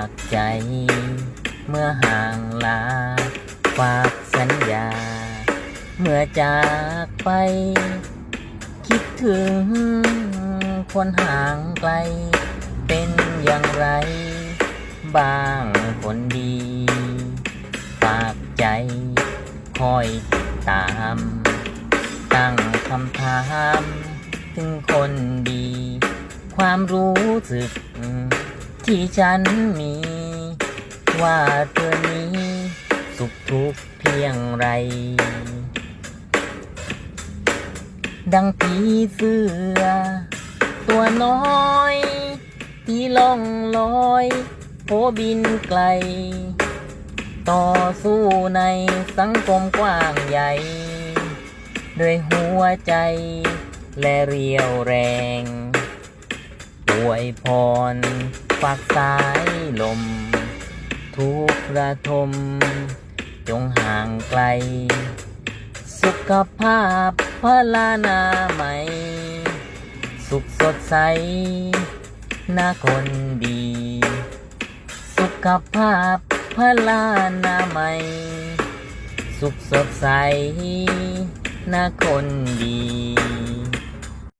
ากใจ เมื่อห่างลาฝากสัญญา เมื่อจากไป คิดถึง คนห่างไกล เป็นอย่างไร บ้างคนดี ฝากใจ คอยติดตาม ตั้งคำถาม ถึงคนดี ความรู้สึก ที่ฉันมี ว่าเธอนี้สุขทุกข์เพียงไร ดังผีเสือ ตัวน้อย ที่ล่องลอยโผบินไกล ต่อสู้ในสังคมกว้างใหญ่ด้วยหัวใจและเรียวแรง วยพรฝากสายลม ทุกระทม จงห่างไกล สุขภาพพลานาไหม่ สุขสดใสหน้าคนดี สุขภาพพลานาไหม่ สุขสดใสหน้าคนดี